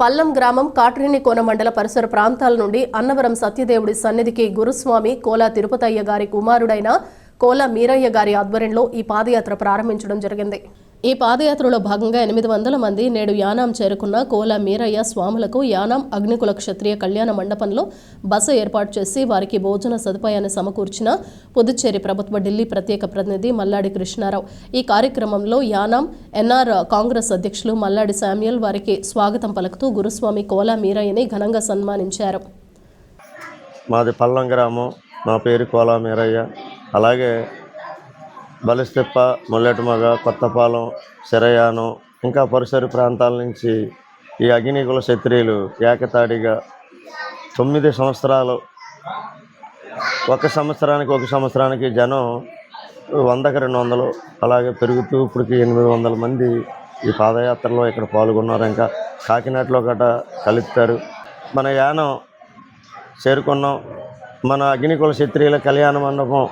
పల్లం గ్రామం కాట్రేనికోన మండల పరిసర ప్రాంతాల నుండి అన్నవరం సత్యదేవుడి సన్నిధికి గురుస్వామి కోలా తిరుపతయ్య గారి కుమారుడైన కోలా మీరయ్య గారి ఆధ్వర్యంలో ఈ పాదయాత్ర ప్రారంభించడం జరిగింది. ఈ పాదయాత్రలో భాగంగా ఎనిమిది వందల మంది నేడు యానాం చేరుకున్న కోలా మీరయ్య స్వాములకు యానాం అగ్నికుల క్షత్రియ కళ్యాణ మండపంలో బస ఏర్పాటు చేసి వారికి భోజన సదుపాయాన్ని సమకూర్చిన పుదుచ్చేరి ప్రభుత్వ ఢిల్లీ ప్రత్యేక ప్రతినిధి మల్లాడి కృష్ణారావు. ఈ కార్యక్రమంలో యానాం ఎన్ఆర్ కాంగ్రెస్ అధ్యక్షులు మల్లాడి శామ్యుల్ వారికి స్వాగతం పలుకుతూ గురుస్వామి కోలా మీరయ్యని ఘనంగా సన్మానించారు. మాది పల్లం గ్రామం నా పేరు కోలా మీరయ్య. అలాగే బలిస్తెప్ప ముల్లెటమగ కొత్తపాలెం శరయానం ఇంకా పరిసర ప్రాంతాల నుంచి ఈ అగ్నికుల క్షత్రియులు ఏకతాడిగా తొమ్మిది సంవత్సరాలు ఒక సంవత్సరానికి ఒక సంవత్సరానికి జనం వందకి రెండు వందలు అలాగే పెరుగుతూ ఇప్పటికి ఎనిమిది వందల మంది ఈ పాదయాత్రలో ఇక్కడ పాల్గొన్నారు. ఇంకా కాకినాడలో గట కలుపుతారు. మన యానం చేరుకున్నాం. మన అగ్నికుల క్షత్రియుల కళ్యాణ మండపం